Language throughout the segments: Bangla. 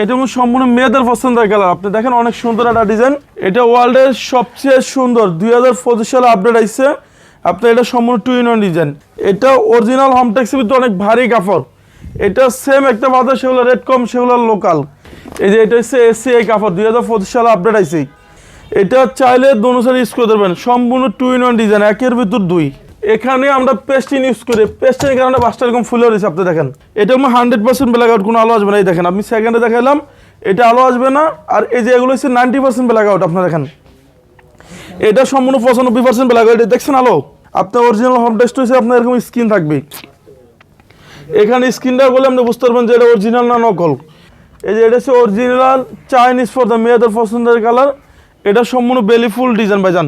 এটা হলো সম্পূর্ণ মেয়েদের পছন্দের কালার আপনি দেখেন অনেক সুন্দর একটা ডিজাইন এটা ওয়ার্ল্ডের সবচেয়ে সুন্দর। দুই হাজার পঁচিশ সালে আপডেট আইছে। আপনি এটা সম্পূর্ণ টু ইন ওয়ান ডিজাইন এটা অরিজিনাল হোমটেক্সের ভিতরে অনেক ভারী কাপড়। এটা সেম একটা বাজার, সেগুলো রেট কম সেগুলো লোকাল এই যে এটা হচ্ছে এসি এই কাপড়, দুই হাজার পঁচিশ সালে আপডেট আইছে। এটা চাইলে দোনো সাইড ইউজ করে দেবেন। সম্পূর্ণ টু ইন ওয়ান ডিজাইন একের ভিতর দুই। এখানে আমরা পেস্টিন ইউজ করি। পেস্টিনের কারণে বাসটা এরকম ফুলে রয়েছে আপনি দেখেন। এটা আমার হান্ড্রেড পার্সেন্ট ব্ল্যাক আউট কোনো আলো আসবে না। এই দেখেন আমি সেকেন্ডে দেখাইলাম, এটা আলো আসবে না। আর এই যে এগুলো হচ্ছে নাইনটি পার্সেন্ট ব্ল্যাক আউট আপনার দেখেন। এটা সম্পূর্ণ পঁচানব্বই পার্সেন্ট ব্ল্যাক আউট দেখছেন আলো? আপনার অরিজিনাল হোম টেস্ট হয়েছে, আপনার এরকম স্কিন থাকবে। এখানে স্ক্রিনটা বলে আপনি বুঝতে পারবেন যে এটা অরিজিনাল না নকল। এই যে এটা হচ্ছে অরিজিনাল চাইনিজ ফর দ্য মেয়েদের পছন্দের কালার এটা সম্পূর্ণ বেলি ফুল ডিজাইন ভাইজান।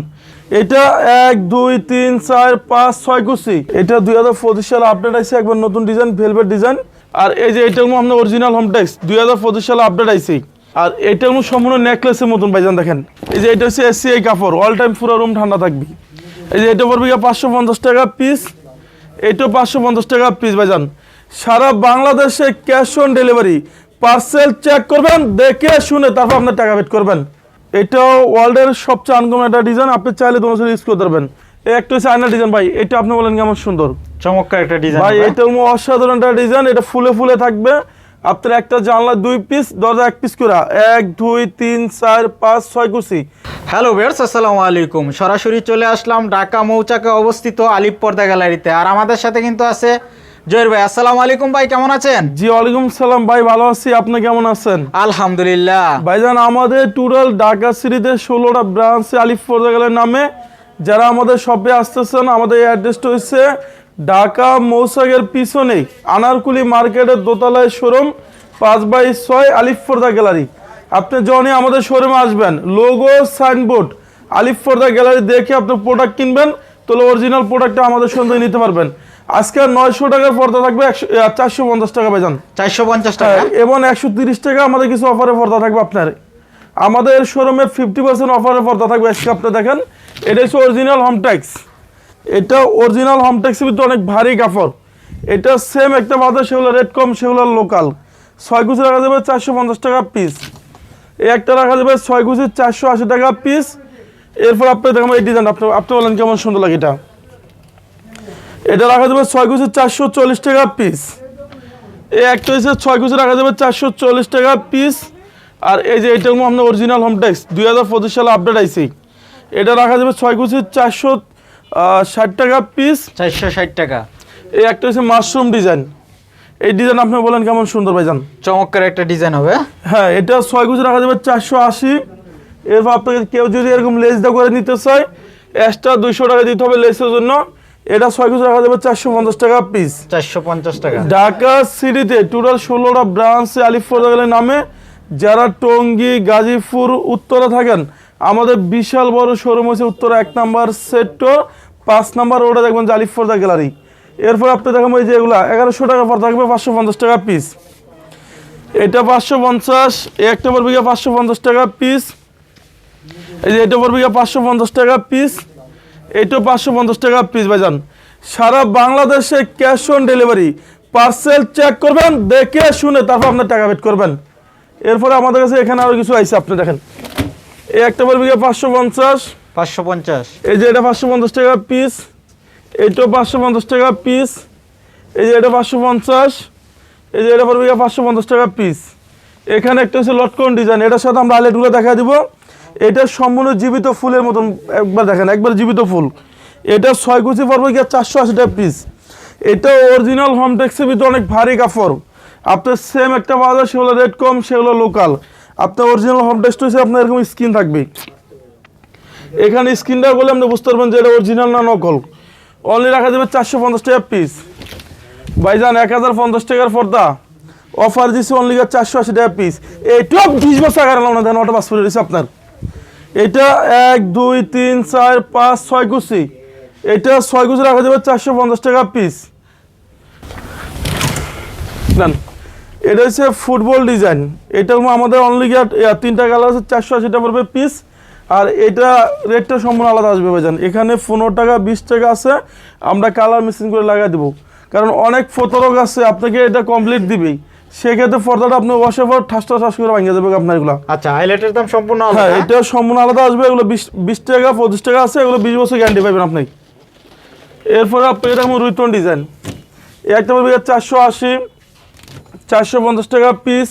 এটা এক, দুই, তিন, চার, পাঁচ, ছয় কুচি। এটা দুই হাজার পঁচিশ সালে আপডেট আছে একবার নতুন ডিজাইন ভেলভেট ডিজাইন আর এই যে এটা আপনার অরিজিনাল হোম হোমটেক্স দুই হাজার পঁচিশ সালে আপডেট আইছে। আর এটা হলো সম্পূর্ণ নেকলেসের মতন, ভাইজান দেখেন। এই যে এটা হচ্ছে এসি এই কাপড় অল টাইম পুরো রুম ঠান্ডা থাকবে। এই যে এটা পড়বে পাঁচশো পঞ্চাশ টাকা পিস এইটা পাঁচশো পঞ্চাশ টাকা পিস ভাইজান। সারা বাংলাদেশে cash on delivery parcel check করবেন, দেখে শুনে তারপর আপনার টাকা পেড করবেন। এটাও ওয়ার্ল্ডের সবচেয়ে আনকমন একটা ডিজাইন আপনি চাইলে দোনো ইউজ করতে পারবেন। এই একটা হচ্ছে আয়না ডিজাইন ভাই এটা আপনি বলেন কেমন সুন্দর। চমৎকার একটা ডিজাইন ভাই এটা অসাধারণ একটা ডিজাইন এটা ফুলে ফুলে থাকবে। আপনার একটা জানলা দুই পিস দরজা এক পিস করে। এক দুই তিন চার পাঁচ ছয় কুচি হ্যালো ভিউয়ার্স আসসালামু আলাইকুম। সরাসরি চলে আসলাম ঢাকা মৌচাকে অবস্থিত আলিপ পর্দা গ্যালারিতে। আর আমাদের সাথে কিন্তু আছে জয়ের ভাই আসসালামু আলাইকুম ভাই কেমন আছেন? জি ওয়ালাইকুম সালাম ভাই ভালো আছি। আপনি কেমন আছেন? আলহামদুলিল্লাহ। ভাই ভাইজান আমাদের টুরাল ঢাকা সিটিতে ষোলোটা ব্রাঞ্চে আলিফ পর্যাগেলের নামে। যারা আমাদের শপে আসতেছেন আমাদের এই অ্যাড্রেসটা হচ্ছে ঢাকা মৌসাগের পিছনেই আনারকুলি মার্কেটের দোতলায় শোরুম পাঁচ বাই ছয় আলিফ ফোর্দা গ্যালারি। আপনি যখনই আমাদের শোরুমে আসবেন লোগো সাইনবোর্ড আলিফ ফোর্দা গ্যালারি দেখে আপনি প্রোডাক্ট কিনবেন তাহলে অরিজিনাল প্রোডাক্টটা আমাদের সঙ্গে নিতে পারবেন। আজকে নয়শো টাকার পর্দা থাকবে চারশো পঞ্চাশ টাকা ভাইজান। চারশো পঞ্চাশ টাকা? হ্যাঁ, এবং একশো তিরিশ টাকা আমাদের কিছু অফারে পর্দা থাকবে আপনার। আমাদের শোরুমে ফিফটি পার্সেন্ট অফারে পর্দা থাকবে আজকে আপনি দেখেন। এটা হচ্ছে অরিজিনাল হোমটেক্স এটা অরিজিনাল হোমটেক্সের ভিতরে অনেক ভারী কাপড়। এটা সেম একটা বাজার সেগুলো রেট কম সেগুলো লোকাল ছয় কুচি রাখা যাবে চারশো পঞ্চাশ টাকা পিস এই একটা রাখা যাবে ছয় কুচি চারশো আশি টাকা পিস এরপর আপনি দেখেন এই ডিজাইন আপনি আপনি বলেন কেমন সুন্দর লাগে এটা। এটা রাখা যাবে ছয় কুচি চারশো চল্লিশ টাকা পিস এই একটা হচ্ছে ছয় কুচি রাখা যাবে চারশো চল্লিশ টাকা পিস আর এই যে এটা আপনার অরিজিনাল হোমটেক্স দুই হাজার পঁচিশ সালে আপডেট আইসি এটা রাখা যাবে ছয় কুচি চারশো ষাট টাকা পিস চারশো ষাট টাকা। এই একটা হচ্ছে মাশরুম ডিজাইন এই ডিজাইন আপনি বলেন কেমন সুন্দর ভাইজান। চমৎকার একটা ডিজাইন হবে। হ্যাঁ এটা ছয় কুচি রাখা যাবে চারশো আশি। এরপর আপনাকে কেউ যদি এরকম লেস দা করে নিতে চায় এক্সট্রা দুইশো টাকা দিতে হবে লেসের জন্য। এটা ছয় কুচি রাখা যাবে চারশো পঞ্চাশ টাকা পিস চারশো পঞ্চাশ টাকা। ঢাকা সিটিতে টোটাল ষোলোটা ব্রাঞ্চে আলিফ ফোর্দাগেলের নামে। যারা টঙ্গী গাজীপুর উত্তরা থাকেন আমাদের বিশাল বড় শোরুম হচ্ছে উত্তরা এক নাম্বার সেক্টর পাঁচ নাম্বার রোডে দেখবেন যে আলিফ ফোর্দা গ্যালারি এরপর আপনি দেখেন ওই যে এগুলো এগারোশো টাকা পর থাকবে পাঁচশো পঞ্চাশ টাকা পিস এটা পাঁচশো পঞ্চাশ এই একটা পড়বে গিয়ে পাঁচশো পঞ্চাশ টাকা পিস এই যে এটা পড়বে গিয়ে পাঁচশো পঞ্চাশ টাকা পিস এইটাও পাঁচশো পঞ্চাশ টাকা পিস ভাইজান। সারা বাংলাদেশে cash on delivery parcel check করবেন দেখে শুনে তারপর আপনার টাকা পেড করবেন। এরপরে আমাদের কাছে এখানে আরও কিছু আইসে আপনি দেখেন। এই একটা গিয়ে পাঁচশো পঞ্চাশ? পাঁচশো পঞ্চাশ। এই যে এটা পাঁচশো পঞ্চাশ টাকা পিস এইটাও পাঁচশো পঞ্চাশ টাকা পিস এই যে এটা পাঁচশো পঞ্চাশ এই যে এটা পড়বে গিয়ে পাঁচশো পঞ্চাশ টাকা পিস এখানে একটা হচ্ছে লটকন ডিজাইন এটার সাথে আমরা হাইলাইটগুলো দেখা দিব। এটা সম্পূর্ণ জীবিত ফুলের মতন, একবার দেখেন, একবার জীবিত ফুল। এটা ছয় কুচি পড়বে গিয়ে চারশো আশি টাকা পিস এটা অরিজিনাল হোমটেক্সের ভিতরে অনেক ভারী কাপড়। আপনার সেম একটা বাজার সেগুলো রেট কম সেগুলো লোকাল আপনার অরিজিনাল হোমটেক্সটা হচ্ছে আপনার এরকম স্কিন থাকবে। এখানে স্ক্রিনটা বলে আপনি বুঝতে পারবেন যে এটা অরিজিনাল না নকল অনলি রাখা যাবে চারশো পঞ্চাশ টাকা পিস ভাইজান, এক হাজার পঞ্চাশ টাকার পর্দা। অফার দিচ্ছে অনলি চারশো আশি টাকা পিস এইটাও বিশ বছর আগে না, দেন ওটা পাস করে দিচ্ছে আপনার। এটা এক, দুই, তিন, চার, পাঁচ, ছয় কুচি। এটা ছয় কুচি রাখা যাবে চারশো পঞ্চাশ টাকা পিস এটা হচ্ছে ফুটবল ডিজাইন। এটা আমাদের অনলি তিনটা কালার আছে, চারশো আশি টাকা পড়বে পিস আর এটা রেটটা সম্পূর্ণ আলাদা আসবে ভাইজান। এখানে পনেরো টাকা, বিশ টাকা আছে। আমরা কালার মেশিন করে লাগাই দেবো। কারণ অনেক ফতরক আছে, আপনাকে এটা কমপ্লিট দিবেই। সেক্ষেত্রে পর্দাটা আপনি ওয়াশের পর ঠাসটা ঠাস করে ভাঙিয়ে দেবে আপনার এগুলো। আচ্ছা হাইলাইটের দাম সম্পূর্ণ আলাদা হ্যাঁ এটা সম্পূর্ণ আলাদা আসবে এগুলো বিশ বিশ টাকা পঁচিশ টাকা আছে এগুলো বিশ বছর গ্যারান্টি পাবেন আপনি। এরপরে আপনি এটা রুইটন ডিজাইন এই একটা পড়বে চারশো আশি চারশো পঞ্চাশ টাকা পিস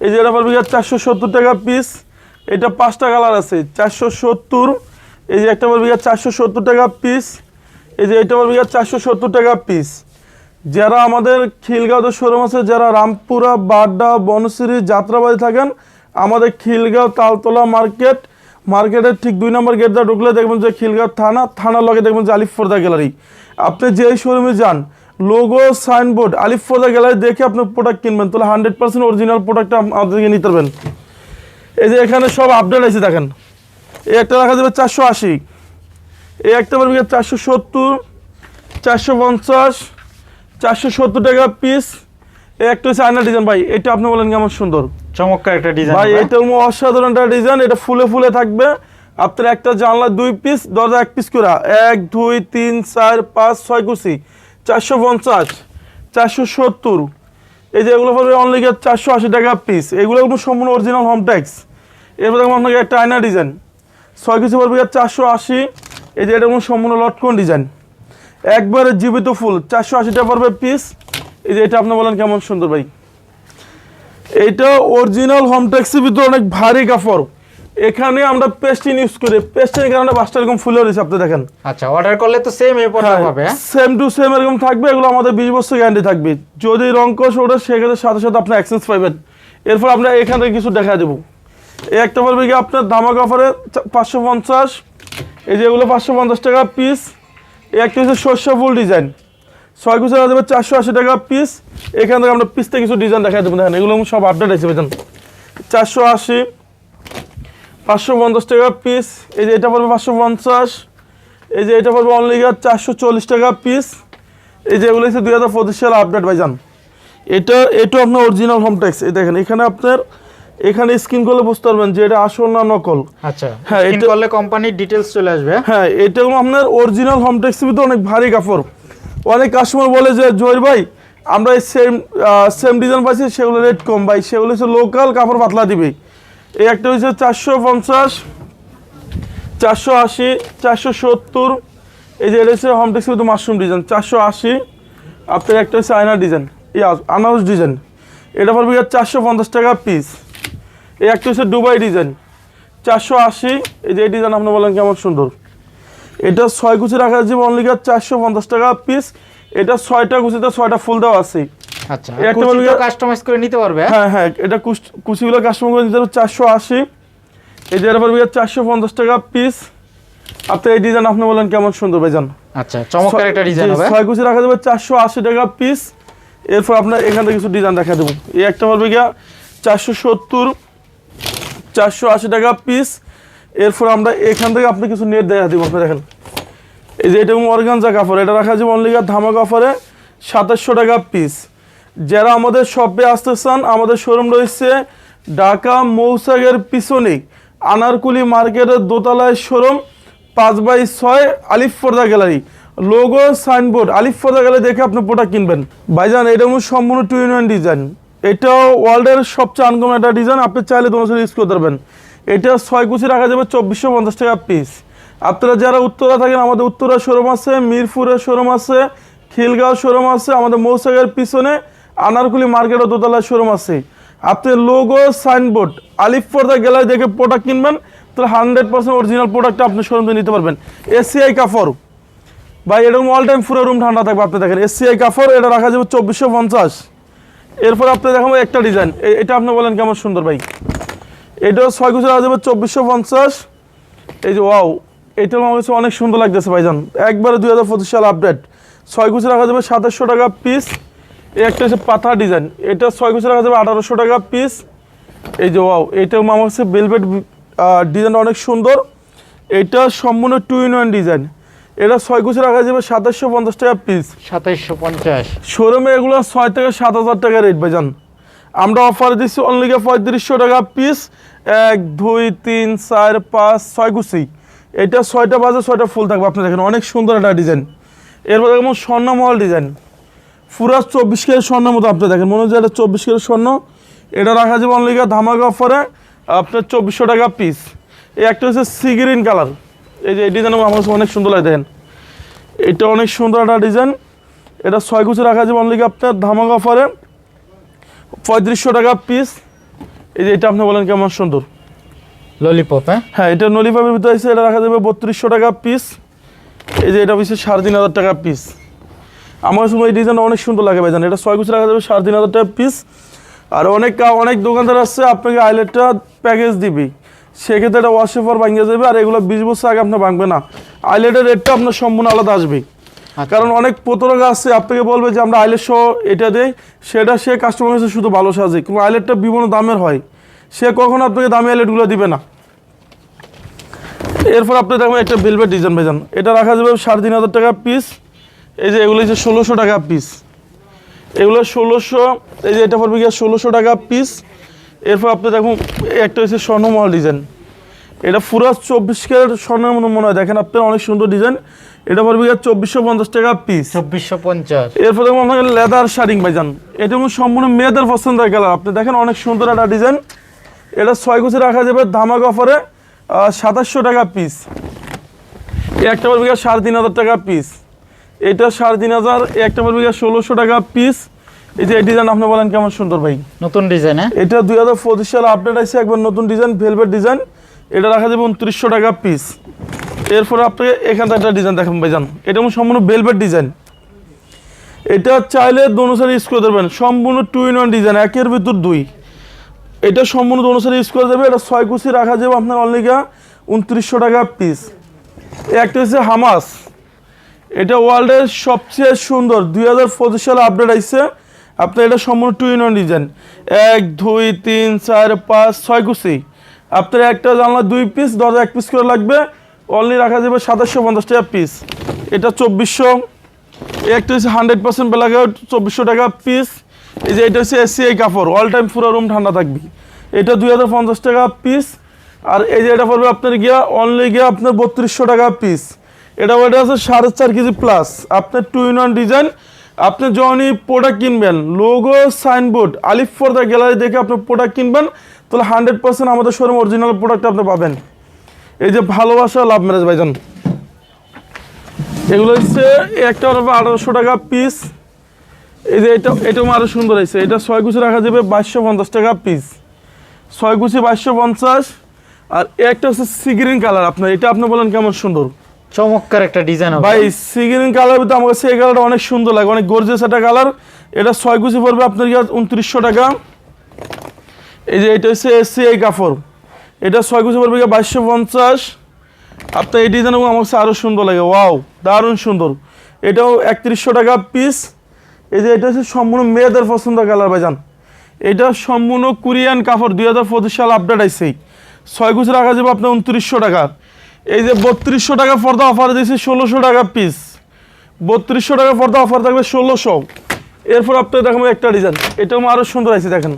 এই যে এটা পড়বে চারশো সত্তর টাকা পিস এটা পাঁচটা কালার আছে চারশো সত্তর এই যে একটা পড়বে চারশো সত্তর টাকা পিস এই যে এটা পড়বে চারশো সত্তর টাকা পিস যারা আমাদের খিলগাঁওতে শোরুম আছে, যারা রামপুরা, বাড্ডা, বনশ্রী, যাত্রাবাড়ি থাকেন, আমাদের খিলগাঁও তালতলা মার্কেট, মার্কেটের ঠিক দুই নম্বর গেটটা ঢুকলে দেখবেন যে খিলগাঁও থানা, থানার লগে দেখবেন যে আলিফ ফোর্দা গ্যালারি আপনি যেই শোরুমে যান লোগো সাইনবোর্ড আলিফ ফোর্দা গ্যালারি দেখে আপনি প্রোডাক্ট কিনবেন, তাহলে হান্ড্রেড পার্সেন্ট অরিজিনাল প্রোডাক্টটা আমাদেরকে নিতে পারবেন। এই যে এখানে সব আপডেট আছে, দেখেন। এই একটা রাখা যাবে চারশো আশি। এই একটা পারবে চারশো সত্তর, চারশো পঞ্চাশ চারশো সত্তর টাকা পিস এই একটা হচ্ছে আয়না ডিজাইন ভাই এটা আপনি বলেন কেমন সুন্দর? চমৎকার একটা ডিজাইন ভাই এটা অসাধারণ একটা ডিজাইন এটা ফুলে ফুলে থাকবে। আপনার একটা জানলা দুই পিস দরজা এক পিস করে। এক দুই তিন চার পাঁচ ছয় কুচি চারশো পঞ্চাশ চারশো সত্তর। এই যে এগুলো পড়বে অনলি চারশো আশি টাকা পিস এগুলো কোনো সম্পূর্ণ অরিজিনাল হোম ট্যাক্স এরপর দেখব আপনাকে একটা আয়না ডিজাইন ছয় কুচি পড়বে চারশো আশি। এই যে এটা কোনো সম্পূর্ণ লটকন ডিজাইন একবারে জীবিত ফুল চারশো আশি টাকা পড়বে পিস এই যে এটা আপনি বলেন কেমন সুন্দর ভাই। এইটা অরিজিনাল হোম ট্যাক্সির ভিতরে অনেক ভারী কাপড়। এখানে আমরা পেস্টিন ইউজ করি। পেস্টিনের কারণে বাসটা এরকম ফুলে রয়েছে আপনি দেখেন। আচ্ছা অর্ডার করলে তো সেম এই হবে হ্যাঁ? সেম টু সেম এরকম থাকবে এগুলো আমাদের বিশ বছর গ্যারান্টি থাকবে। যদি রঙ্কশ ওঠে সেক্ষেত্রে সাথে সাথে আপনি এক্সচেঞ্জ পাবেন। এরপর আমরা এখান থেকে কিছু দেখা দেবো। এই একটা পড়বে কি আপনার ধামাক অফারে পাঁচশো পঞ্চাশ। এই যে এগুলো পাঁচশো পঞ্চাশ টাকা পিস একটা হচ্ছে শস্য ফুল ডিজাইন। ছয় কুচি দেবে চারশো আশি টাকা পিস এখান থেকে আমরা পিসতে কিছু ডিজাইন দেখা দেবো। দেখেন, এগুলো সব আপডেট আছে বেতন চারশো আশি, পাঁচশো পঞ্চাশ টাকা পিস এই যে এটা পড়বে পাঁচশো পঞ্চাশ। এই যে এটা পড়বে অনলি চারশো চল্লিশ টাকা পিস এই যে এগুলো হচ্ছে দুই হাজার পঁচিশ সালে আপডেট ভাইজান। এটা এটা আপনার অরিজিনাল হোম ট্যাক্স এই দেখেন, এখানে আপনার এখানে স্ক্রিন করলে বুঝতে পারবেন যে এটা আসল না নকল। আচ্ছা হ্যাঁ, এটা- করলে কোম্পানির ডিটেলস চলে আসবে। হ্যাঁ এটা হলো আপনার অরিজিনাল হোম ট্যাক্সের ভিতরে অনেক ভারী কাপড়। অনেক কাস্টমার বলে যে জয়ের ভাই আমরা এই সেম সেম ডিজাইন পাইছি সেগুলো রেট কম। ভাই সেগুলো হচ্ছে লোকাল কাপড় পাতলা দিবে। এই একটা হচ্ছে চারশো পঞ্চাশ চারশো আশি চারশো সত্তর। এই যে এটা হচ্ছে হোম ট্যাক্সের ভিতরে মাশরুম ডিজাইন চারশো আশি। আপনার একটা হচ্ছে আয়না ডিজাইন ইয়া আনারস ডিজাইন এটা পড়বে চারশো পঞ্চাশ টাকা পিস এই একটা হচ্ছে দুবাই ডিজাইন। চারশো আশি এই যে এই ডিজাইন আপনি বলেন কেমন সুন্দর। এটা ছয় কুচি রাখা যাবে অনলি চারশো পঞ্চাশ টাকা পিস এটা ছয়টা কুচিতে ছয়টা ফুল দেওয়া আছে। আচ্ছা একটা কাস্টমাইজ করে নিতে পারবে হ্যাঁ? হ্যাঁ হ্যাঁ এটা কুচিগুলো করে চারশো আশি। এই যে এটা চারশো পঞ্চাশ টাকা পিস আপনি এই ডিজাইন আপনি বলেন কেমন সুন্দর ভাইজান। আচ্ছা চমৎকার একটা ডিজাইন হবে। ছয় কুচি রাখা যাবে চারশো আশি টাকা পিস এরপর আপনার এখান থেকে কিছু ডিজাইন দেখা দেবো। এই একটা পড়বে গিয়া চারশো সত্তর। চারশো আশি টাকা পিস এরপর আমরা এখান থেকে আপনি কিছু নেট দেখা দেবো, আপনি দেখেন। এই যে এটা অর্গানজা কাপড়, এটা রাখা যাবে অনলি ধামা কাপড়ে সাতাশশো টাকা পিস যারা আমাদের শপে আসতে চান, আমাদের শোরুম রয়েছে ঢাকা মৌসাগের পিছনে আনারকুলি মার্কেটের দোতলায় শোরুম পাঁচ বাই ছয় আলিফ ফোর্দা গ্যালারি লোগো সাইনবোর্ড আলিফ ফোর্দা গ্যালারি দেখে আপনি প্রোডাক্ট কিনবেন। ভাইজান, এটা সম্পূর্ণ টু ইন ওয়ান ডিজাইন এটাও ওয়ার্ল্ডের সবচেয়ে আনকমন একটা ডিজাইন আপনি চাইলে দোনো ইউজ করতে পারবেন। এটা ছয় কুচি রাখা যাবে চব্বিশশো পঞ্চাশ টাকা পিস আপনারা যারা উত্তরা থাকেন, আমাদের উত্তরা শোরুম আছে, মিরপুরের শোরুম আছে, খিলগাঁও শোরুম আছে, আমাদের মৌসাগের পিছনে আনারকুলি মার্কেটের দোতলায় শোরুম আছে। আপনি লোগো সাইনবোর্ড আলিফ পর্দা গ্যালারি দেখে প্রোডাক্ট কিনবেন, তাহলে হান্ড্রেড পার্সেন্ট অরিজিনাল প্রোডাক্টটা আপনি শোরুম থেকে নিতে পারবেন। এসিআই কাফর ভাই, এরকম অল টাইম পুরো রুম ঠান্ডা থাকবে, আপনি দেখেন। এসিআই কাফর এটা রাখা যাবে চব্বিশশো পঞ্চাশ। এরপর আপনি দেখাবো একটা ডিজাইন এটা আপনি বলেন কেমন সুন্দর ভাই? এটাও ছয় কুচি রাখা যাবে চব্বিশশো পঞ্চাশ। এই যে ওয়াও এটা আমার কাছে অনেক সুন্দর লাগতেছে ভাইজান। একবারে দুই হাজার পঁচিশ সাল আপডেট ছয় কুচি রাখা যাবে সাতাশশো টাকা পিস এই একটা হচ্ছে পাতা ডিজাইন এটা ছয় কুচি রাখা যাবে আঠারোশো টাকা পিস এই যে ওয়াও এটা আমার কাছে বেলভেট ডিজাইনটা অনেক সুন্দর। এটা সম্পূর্ণ টু ইন ওয়ান ডিজাইন এটা ছয় কুচি রাখা যাবে সাতাশশো পঞ্চাশ টাকা পিস সাতাইশশো পঞ্চাশ। শোরুমে এগুলো ছয় থেকে সাত হাজার টাকা রেট ভাইজান। আমরা অফার দিচ্ছি অনলি পঁয়ত্রিশশো টাকা পিস এক দুই তিন চার পাঁচ ছয় কুচি। এটা ছয়টা বাজে ছয়টা ফুল থাকবে। আপনি দেখেন অনেক সুন্দর একটা ডিজাইন এরপর দেখুন স্বর্ণমহল ডিজাইন পুরা চব্বিশ কেজি স্বর্ণের মতো আপনি দেখেন। মনে হচ্ছে এটা চব্বিশ কেজি স্বর্ণ। এটা রাখা যাবে অনলিগা ধামাকা অফারে আপনার চব্বিশশো টাকা পিস এই একটা হচ্ছে সি গ্রিন কালার এই যে এই ডিজাইন আমার কাছে অনেক সুন্দর লাগে দেখেন। এটা অনেক সুন্দর একটা ডিজাইন এটা ছয় কুচি রাখা যাবে অনলিগা আপনার ধামাকা অফারে পঁয়ত্রিশশো টাকা পিস এই যে এটা আপনি বলেন কেমন সুন্দর। ললিপপ হ্যাঁ? হ্যাঁ এটা ললিপপের ভিতরে আছে এটা রাখা যাবে বত্রিশশো টাকা পিস এই যে এটা হচ্ছে সাড়ে তিন হাজার টাকা পিস আমার সময় এই ডিজাইনটা অনেক সুন্দর লাগে ভাইজান। এটা ছয় কুচি রাখা যাবে সাড়ে তিন হাজার টাকা পিস আর অনেক অনেক দোকানদার আসছে আপনাকে আইলেটটা প্যাকেজ দিবি। সেক্ষেত্রে এটা ওয়াশ পেপার ভাঙিয়ে যাবে আর এগুলো বিশ বছর আগে আপনার ভাঙবে না। আইলেটের রেটটা আপনার সম্পূর্ণ আলাদা আসবে। আচ্ছা। কারণ অনেক প্রতারক আছে আপনাকে বলবে যে আমরা আইলেট সহ এটা দেই সেটা সে কাস্টমার কাছে শুধু ভালো সাজে। কিন্তু আইলেটটা বিভিন্ন দামের হয়। সে কখনো আপনাকে দামি আইলেটগুলো দিবে না। এরপর আপনি দেখবেন একটা ভেলভেট ডিজাইন ভেজান এটা রাখা যাবে সাড়ে তিন হাজার টাকা পিস এই যে এগুলো যে ষোলোশো টাকা পিস এগুলো ষোলোশো এই যে এটা পড়বে গিয়ে ষোলোশো টাকা পিস এরপর আপনি দেখুন একটা হচ্ছে স্বর্ণমহল ডিজাইন এটা পুরো চব্বিশ ক্যারেট স্বর্ণের মতো মনে হয়। দেখেন আপনার অনেক সুন্দর ডিজাইন এটা পড়বে চব্বিশশো পঞ্চাশ টাকা পিস চব্বিশশো পঞ্চাশ। এরপর দেখুন আপনাকে লেদার শাড়িং ভাইজান এটা সম্পূর্ণ মেয়েদের পছন্দের কালার আপনি দেখেন অনেক সুন্দর একটা ডিজাইন এটা ছয় কুচি রাখা যাবে ধামাক অফারে সাতাশশো টাকা পিস একটা পড়বে সাড়ে তিন হাজার টাকা পিস এটা সাড়ে তিন হাজার একটা পড়বে ষোলোশো টাকা পিস এই যে ডিজাইন আপনি বলেন কেমন সুন্দর ভাই? নতুন ডিজাইন হ্যাঁ? এটা দুই হাজার পঁচিশ সালে আপডেট আছে একবার নতুন ডিজাইন ভেলভেট ডিজাইন এটা রাখা যাবে উনত্রিশশো টাকা পিস এরপরে আপনাকে এখান থেকে একটা ডিজাইন দেখান ভাইজান এটা সম্পূর্ণ ভেলভেট ডিজাইন এটা চাইলে দোনো সাইড ইউজ করে দেবেন সম্পূর্ণ টু ইন ওয়ান ডিজাইন একের ভিতর দুই। এটা সম্পূর্ণ দোনো সাইড ইউজ করে দেবে এটা ছয় কুচি রাখা যাবে আপনার অনলিগা উনত্রিশশো টাকা পিস একটা হচ্ছে হামাস এটা ওয়ার্ল্ডের সবচেয়ে সুন্দর দুই হাজার পঁচিশ সালে আপডেট আসছে আপনার এটা সম্পূর্ণ টু ইন ওয়ান ডিজাইন এক, দুই, তিন, চার, পাঁচ, ছয় কুচি। আপনার একটা জানলা দুই পিস দরজা এক পিস করে লাগবে। অনলি রাখা যাবে সাতাশশো পঞ্চাশ টাকা পিস এটা চব্বিশশো। একটা হচ্ছে হান্ড্রেড পার্সেন্ট বেলাগে চব্বিশশো টাকা পিস এই যে এটা হচ্ছে এসিআই কাপড়। অল টাইম পুরো রুম ঠান্ডা থাকবে। এটা দুই হাজার পঞ্চাশ টাকা পিস আর এই যে এটা পড়বে আপনার গিয়া অনলি গিয়া আপনার বত্রিশশো টাকা পিস এটা ওটা আছে সাড়ে চার কেজি প্লাস আপনার টু ইন ওয়ান ডিজাইন আপনি যখনই প্রোডাক্ট কিনবেন logo signboard Alif for the gallery দেখে আপনি প্রোডাক্ট কিনবেন, তাহলে হান্ড্রেড পার্সেন্ট আমাদের শোরুম অরিজিনাল প্রোডাক্ট আপনি পাবেন। এই যে ভালোবাসা লাভ ম্যারেজ ভাইজান। এগুলো হচ্ছে একটা আঠারোশো টাকা পিস এই যে এটা এটাও আরও সুন্দর হয়েছে। এটা ছয় কুচি রাখা যাবে বাইশশো পঞ্চাশ টাকা পিস ছয় কুচি বাইশশো পঞ্চাশ। আর একটা হচ্ছে সিগ্রিন কালার আপনার এটা আপনি বলেন কেমন সুন্দর? চমৎকার একটা ডিজাইন হবে। ভাই সিগ্রিন কালার ভিতরে আমার কাছে এই কালারটা অনেক সুন্দর লাগে, অনেক গর্জিয়াস একটা কালার এটা ছয় কুচি পড়বে আপনার উনত্রিশশো টাকা। এই যে এটা হচ্ছে এসি এই কাপড়। এটা ছয় কুচি পড়বে বাইশশো পঞ্চাশ। আপনার এই ডিজাইনগুলো আমার কাছে আরও সুন্দর লাগে ওয়াও দারুণ সুন্দর। এটাও একত্রিশশো টাকা পিস এই যে এটা হচ্ছে সম্পূর্ণ মেয়েদের পছন্দ কালার ভাইজান। এটা সম্পূর্ণ কোরিয়ান কাপড়, দুই হাজার পঁচিশ সাল আপডেট আইসেই ছয় কুচি রাখা যাবে আপনার উনত্রিশশো টাকা। এই যে বত্রিশশো টাকা পর্দা অফার দিয়েছি, ষোলোশো টাকা পিস বত্রিশশো টাকা পর্দা অফার থাকবে ষোলোশো। এরপর আপনার দেখাবো একটা ডিজাইন এটাও আরও সুন্দর আছে, দেখেন।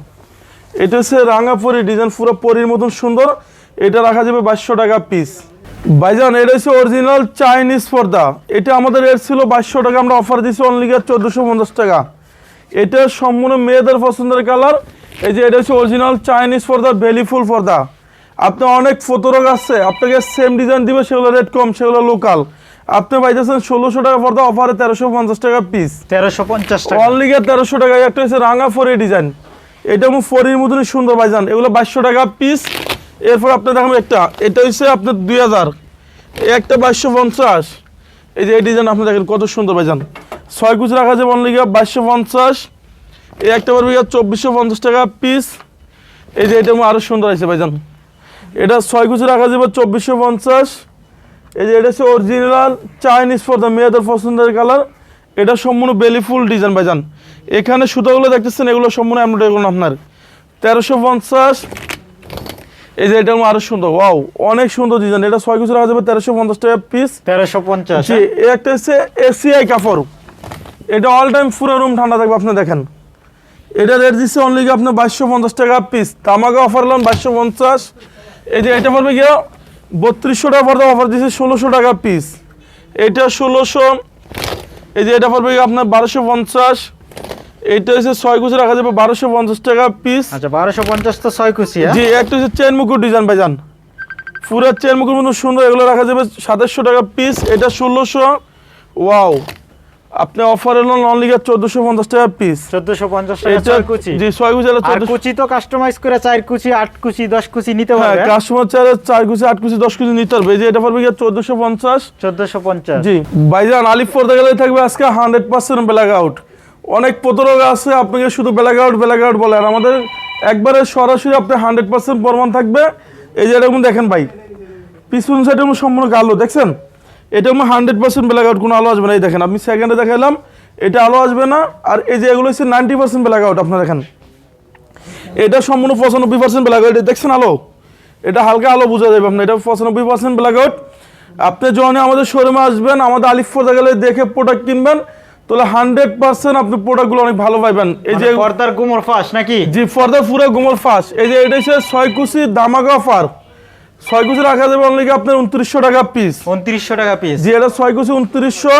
এটা হচ্ছে রাঙা পরি ডিজাইন পুরো পরির মতন সুন্দর। এটা রাখা যাবে বাইশশো টাকা পিস ভাইজান, এটা হচ্ছে অরিজিনাল চাইনিজ পর্দা। এটা আমাদের রেট ছিল বাইশশো টাকা, আমরা অফার দিয়েছি অনলি চোদ্দোশো পঞ্চাশ টাকা। এটা সম্পূর্ণ মেয়েদের পছন্দের কালার এই যে এটা হচ্ছে অরিজিনাল চাইনিজ পর্দা বেলিফুল পর্দা। আপনার অনেক ফটোরক আছে আপনাকে সেম ডিজাইন দিবে সেগুলো রেট কম সেগুলো লোকাল আপনি পাইতেছেন ষোলোশো টাকা পর্দা অফারে তেরোশো পঞ্চাশ টাকা পিস তেরোশো পঞ্চাশ টাকা। অনলি গিয়ে তেরোশো টাকা একটা হচ্ছে রাঙা ফরি ডিজাইন এটা আমার ফরির মতনই সুন্দর ভাইজান এগুলো বাইশশো টাকা পিস এরপর আপনি দেখেন একটা এটা হচ্ছে আপনার দুই হাজার। একটা বাইশশো পঞ্চাশ। এই যে এই ডিজাইন আপনি দেখেন কত সুন্দর ভাইজান। ছয় কুচি রাখা যাবে অনলি গিয়ে বাইশশো পঞ্চাশ। এই একটা গিয়ে চব্বিশশো পঞ্চাশ টাকা পিস এই যে এটা আরও সুন্দর আছে ভাইজান। এটা ছয় কুচি রাখা যাবে চব্বিশশো পঞ্চাশ। এই যে এটা হচ্ছে অরিজিনাল চাইনিজ পর্দা মেয়েদের পছন্দের কালার এটা সম্পূর্ণ বেলিফুল ডিজাইন ভাইজান। এখানে সুতোগুলো দেখতেছেন এগুলো সম্পূর্ণ এমব্রয়ডারি করুন আপনার। তেরোশো পঞ্চাশ। এই যে এটা আরও সুন্দর ওয়াও অনেক সুন্দর ডিজাইন এটা ছয় কুচি রাখা যাবে তেরোশো পঞ্চাশ টাকা পিস তেরোশো পঞ্চাশ জি একটা হচ্ছে এসিআই কাপড়। এটা অল টাইম পুরো রুম ঠান্ডা থাকবে আপনি দেখেন। এটা রেট দিচ্ছে অনলি আপনার বাইশশো পঞ্চাশ টাকা পিস তামাকে অফার করলাম বাইশশো পঞ্চাশ। এই যে এটা পড়বে গিয়ে বত্রিশশো টাকা পর্যন্ত অফার দিচ্ছে ষোলোশো টাকা পিস এটা ষোলোশো এই যে এটা পড়বে গিয়ে আপনার বারোশো পঞ্চাশ। এটা হচ্ছে ছয় কুচি রাখা যাবে বারোশো পঞ্চাশ টাকা পিস আচ্ছা বারোশো পঞ্চাশ তো ছয় কুচি হ্যাঁ? জি একটা হচ্ছে চেন মুকুট ডিজাইন ভাইজান। পুরো চেন মুকুট মতো সুন্দর এগুলো রাখা যাবে সাতাশশো টাকা পিস এটা ষোলোশো ওয়াও আপনি অফার লিগার চোদ্দোশো পঞ্চাশ টাকা পিস চোদ্দশো পঞ্চাশ টাকা এটা ছয় কুচি। জি ছয় কুচি হলো আর চোদ্দোশো কুচি তো কাস্টমাইজ করে চার কুচি আট কুচি দশ কুচি নিতে হ্যাঁ পারবে। কাস্টমার চারে চার কুচি আট কুচি দশ কুচি নিতে পারবে। এই যে এটা গিয়ে চোদ্দোশো পঞ্চাশ। জি ভাইজান আলিফ পর্দা গেলে থাকবে আজকে হান্ড্রেড পার্সেন্ট ব্ল্যাক আউট অনেক প্রতারক আছে আপনাকে শুধু ব্ল্যাক আউট ব্ল্যাক আউট বলে আর আমাদের একবারে সরাসরি আপনি হান্ড্রেড পার্সেন্ট প্রমাণ থাকবে। এই যে এরকম দেখেন ভাই পিছন সাইডে সম্পূর্ণ কালো দেখছেন? এটা আমার হান্ড্রেড পার্সেন্ট ব্ল্যাক আউট কোনো আলো আসবে না এই দেখেন। আমি সেকেন্ডে দেখালাম এটা আলো আসবে না আর এই যে এগুলো হচ্ছে নাইনটি পার্সেন্ট ব্ল্যাক আউট আপনার দেখেন। এটা সম্পূর্ণ পঁচানব্বই পার্সেন্ট ব্ল্যাক আউট দেখছেন আলো? এটা হালকা আলো বোঝা যাবে আপনার এটা পঁচানব্বই পার্সেন্ট ব্ল্যাক আউট আপনি যখন আমাদের শোরুমে আসবেন আমাদের আলিফ ফোর্দা গেলে দেখে প্রোডাক্ট কিনবেন তাহলে হান্ড্রেড পার্সেন্ট আপনি প্রোডাক্টগুলো অনেক ভালো পাইবেন। এই যে মানে পর্দার গুমর ফাঁস নাকি? জি ফর্দার পুরো গোমর ফাঁস। এই যে এটা হচ্ছে ছয় কুচি দামাগা অফার। ছয় কুচি রাখা যাবে অনলি আপনার উনত্রিশশো টাকা পিস উনত্রিশশো টাকা পিস জি এটা ছয় কুচি উনত্রিশশো।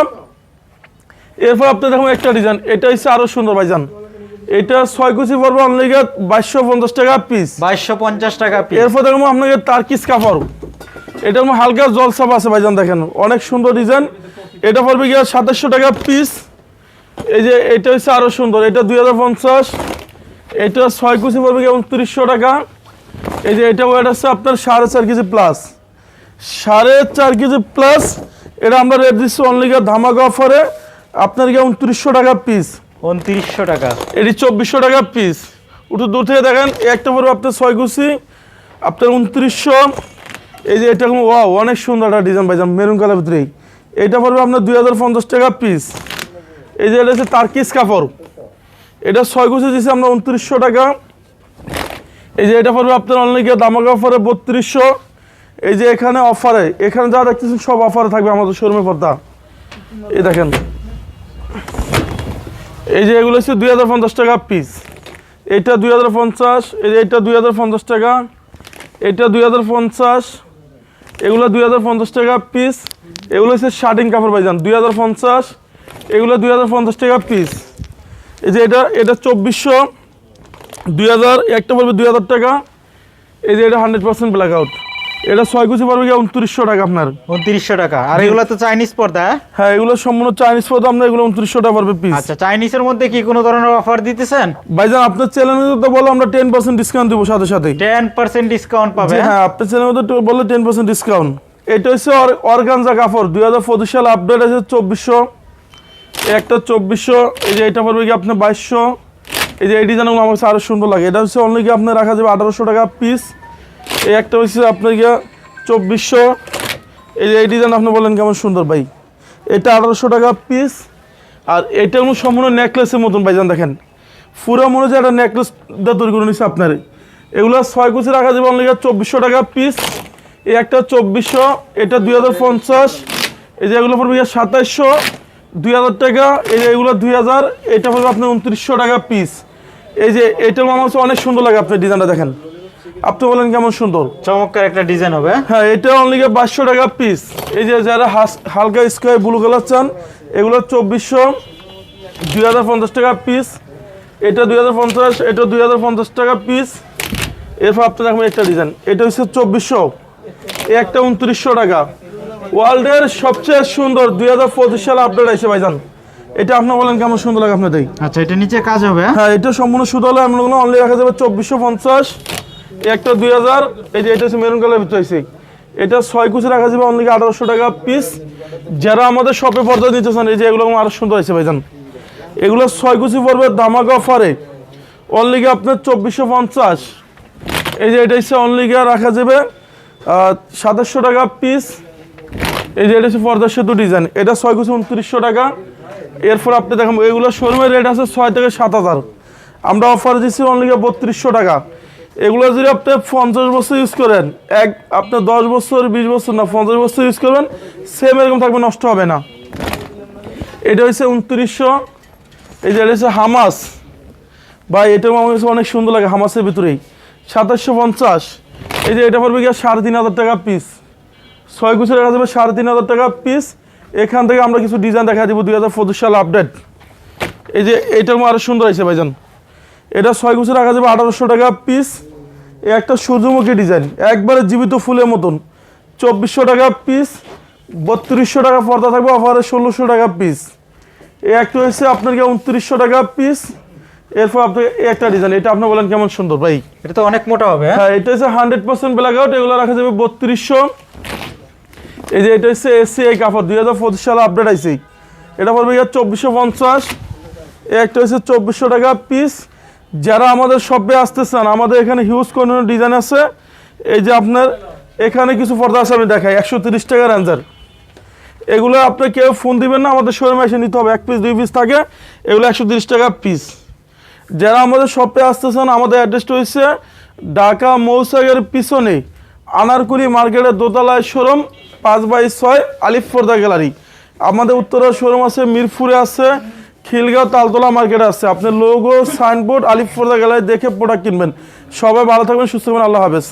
এরপর আপনি দেখুন একটা ডিজাইন এটা হচ্ছে আরও সুন্দর ভাইজান। এটা ছয় কুচি পড়বে অনলি বাইশশো পঞ্চাশ টাকা পিস বাইশশো পঞ্চাশ টাকা পিস এরপর দেখুন আপনাকে তার্কিস কাপড়। এটা আমার হালকা জলসাপ আছে ভাইজান দেখেন। অনেক সুন্দর ডিজাইন এটা পড়বে গিয়ে সাতাশশো টাকা পিস এই যে এটা হচ্ছে আরও সুন্দর। এটা দুই হাজার পঞ্চাশ। এটা ছয় কুচি পড়বে গিয়ে উনত্রিশশো টাকা। এই যে এটা ওয়েট আছে আপনার সাড়ে চার কেজি প্লাস সাড়ে চার কেজি প্লাস এটা আমরা রেট দিচ্ছি অনলি গিয়ে ধামাকা অফারে আপনার গিয়ে উনত্রিশশো টাকা পিস উনত্রিশশো টাকা। এটি চব্বিশশো টাকা পিস একটু দূর থেকে দেখেন একটা পড়বে আপনার ছয় কুচি আপনার উনত্রিশশো। এই যে এটা ওয়াও অনেক সুন্দর একটা ডিজাইন পাইজাম মেরুন কালার ভিতরেই। এটা পড়বে আপনার দুই হাজার পঞ্চাশ টাকা পিস এই যে এটা হচ্ছে তার্কিস কাপড়। এটা ছয় কুচি দিচ্ছে আমরা উনত্রিশশো টাকা। এই যে এটা পড়বে আপনার অনলাইন দামাকা অফারে বত্রিশশো। এই যে এখানে অফারে, এখানে যা দেখতেছেন সব অফারে থাকবে আমাদের শোরুমে পর্দা। এই দেখেন। এই যে এগুলো হচ্ছে দুই হাজার পঞ্চাশ টাকা পিস এটা দুই হাজার পঞ্চাশ, এই যে এটা দুই হাজার পঞ্চাশ টাকা। এটা দুই হাজার পঞ্চাশ, এগুলো দুই হাজার পঞ্চাশ টাকা পিস এগুলো হচ্ছে শার্টিং কাপড় পাইজান দুই হাজার পঞ্চাশ, এগুলো দুই হাজার পঞ্চাশ টাকা পিস এই যে এটা এটা চব্বিশশো। দুই হাজার একটা পড়বে দুই হাজার টাকা। এই যে এটা হান্ড্রেড পার্সেন্ট ব্ল্যাক আউট এটা ছয় কুচি পড়বে গিয়ে উনত্রিশশো টাকা আপনার। উনত্রিশশো টাকা। আর এগুলো তো চাইনিজ পর্দা হ্যাঁ? হ্যাঁ এগুলো সম্পূর্ণ চাইনিজ পদ আপনার এগুলো উনত্রিশশো টাকা পড়বে পিস আচ্ছা চাইনিজের মধ্যে কি কোনো ধরনের অফার দিতেছেন? ভাইজান আপনার চ্যানেলে তো বলো আমরা টেন পার্সেন্ট ডিসকাউন্ট দেবো সাথে সাথে টেন পার্সেন্ট ডিসকাউন্ট পাবে হ্যাঁ? আপনার চ্যানেলে তো বললে টেন পার্সেন্ট ডিসকাউন্ট এটা হচ্ছে অর্গানজা কাপড় দুই হাজার পঁচিশ সাল আপডেট আছে চব্বিশশো। একটা চব্বিশশো এই যে এটা পড়বে কি আপনার বাইশশো। এই যে এই ডিজাইনগুলো আমার আরও সুন্দর লাগে। এটা হচ্ছে অনলি আপনার রাখা যাবে আঠারোশো টাকা পিস এই একটা হচ্ছে আপনার গিয়ে চব্বিশশো। এই যে এই ডিজাইন আপনি বলেন কেমন সুন্দর ভাই। এটা আঠারোশো টাকা পিস আর এটা কোনো সম্পূর্ণ নেকলেসের মতন ভাইজান দেখেন। পুরো মনে হচ্ছে একটা নেকলেস তৈরি করে নিচ্ছে আপনার। এগুলো ছয় কুচি রাখা যাবে অনলি চব্বিশশো টাকা পিস এই একটা চব্বিশশো, এটা দুই হাজার পঞ্চাশ। এই যে এগুলো পড়বে সাতাইশশো। দুই হাজার টাকা এই যে এগুলো দুই হাজার এটা পড়বে আপনার উনত্রিশশো টাকা পিস এই যে এটা আমার কাছে অনেক সুন্দর লাগে আপনার ডিজাইনটা দেখেন। আপনি বলেন কেমন সুন্দর? চমৎকার একটা ডিজাইন হবে। হ্যাঁ এটা অনলি বাইশশো টাকা পিস এই যে যারা হাস- হালকা স্কোয়ার ব্লু কালার চান এগুলো চব্বিশশো দুই হাজার পঞ্চাশ টাকা পিস এটা দুই হাজার পঞ্চাশ এটা দুই হাজার পঞ্চাশ টাকা পিস এরপর আপনি দেখবেন একটা ডিজাইন এটা হচ্ছে চব্বিশশো। একটা উনত্রিশশো টাকা। ওয়ার্ল্ডের সবচেয়ে সুন্দর দুই হাজার পঁচিশ সালে আপডেট আছে ভাইজান। এটা আপনার বলেন কেমন সুন্দর লাগে আপনাদের? আচ্ছা এটা নিচে কাজ হবে হ্যাঁ? হ্যাঁ এটা সম্পূর্ণ সুতো হলে এমনগুলো অনলি রাখা যাবে চব্বিশশো পঞ্চাশ একটা দুই হাজার এই যে এটা হচ্ছে মেরুন কালার ভিতরে আছে এটা ছয় কুচি রাখা যাবে অনলি আঠারোশো টাকা পিস যারা আমাদের শপে পর্দা নিতে চান এই যে এগুলো আরও সুন্দর আছে ভাইজান। এগুলো ছয় কুচি পড়বে দামাকা অফারে অনলি আপনার চব্বিশশো পঞ্চাশ এই যে এটা হচ্ছে অনলি রাখা যাবে সাতাশশো টাকা পিস এই যে এটা হচ্ছে পর্দার সেতু ডিজাইন এটা ছয় কুচি উনত্রিশশো টাকা। এরপর আপনি দেখেন, এগুলো শোরুমের রেট আছে ছয় থেকে সাত হাজার। আমরা অফার দিচ্ছি অনলি বত্রিশশো টাকা। এগুলো যদি আপনি পঞ্চাশ বছর ইউজ করেন, এক, আপনি দশ বছর, বিশ বছর না, পঞ্চাশ বছর ইউজ করবেন সেম এরকম থাকবে, নষ্ট হবে না। এটা হচ্ছে উনত্রিশশো। এই যে এটা হচ্ছে হামাস। বা এটাও আমার কাছে অনেক সুন্দর লাগে হামাসের ভিতরেই। সাতাশশো পঞ্চাশ। এই যে এটা পড়বে গিয়ে সাড়ে তিন হাজার টাকা পিস ছয় কুচি রাখা যাবে সাড়ে তিন হাজার টাকা পিস এখান থেকে আমরা কিছু ডিজাইন দেখা দিব দুই হাজার পঁচিশ সাল আপডেট এই যে এইটার আরও সুন্দর আছে ভাইজান। এটা ছয় গুছে রাখা যাবে আঠারোশো টাকা পিস এই একটা সূর্যমুখী ডিজাইন একবারে জীবিত ফুলের মতন। চব্বিশশো টাকা পিস বত্রিশশো টাকা পর্দা থাকবে অফারে ষোলোশো টাকা পিস এই একটা হচ্ছে আপনাকে উনত্রিশশো টাকা পিস এরপর আপনি একটা ডিজাইন এটা আপনি বলেন কেমন সুন্দর ভাই? এটা তো অনেক মোটা হবে হ্যাঁ? হ্যাঁ এটা হচ্ছে হান্ড্রেড পার্সেন্ট ব্ল্যাক আউট এগুলো রাখা যাবে বত্রিশশো। এই যে এটা হচ্ছে এসি এই কাপড়, দুই হাজার পঁচিশ সালে আপডেট আইসি এটা পড়বে গিয়ে চব্বিশশো পঞ্চাশ। একটা হচ্ছে চব্বিশশো টাকা পিস যারা আমাদের শপে আসতে চান আমাদের এখানে হিউজ কোনো ডিজাইন আছে। এই যে আপনার, এখানে কিছু পর্দা আছে, আমি দেখাই। একশো তিরিশ টাকার অ্যান্সার এগুলো আপনি কেউ ফোন দিবেন না, আমাদের শোরুমে এসে নিতে হবে। এক পিস দুই পিস থাকে। এগুলো একশো তিরিশ টাকা পিস যারা আমাদের শপে আসতেছেন, আমাদের অ্যাড্রেসটা হচ্ছে ঢাকা মৌসাগের পিছনে আনারকুড়ি মার্কেটের দোতলায় শোরুম পাঁচ বাই ছয় আলিফ গ্যালারি। আমাদের উত্তরের শোরুম আছে, মিরপুরে আছে, খিলগাঁও তালতলা মার্কেট আছে। আপনার লোগো সাইনবোর্ড আলিফ গ্যালারি দেখে প্রোডাক্ট কিনবেন। সবাই ভালো থাকবেন, সুস্থ থাকবেন, আল্লাহ হাফেজ।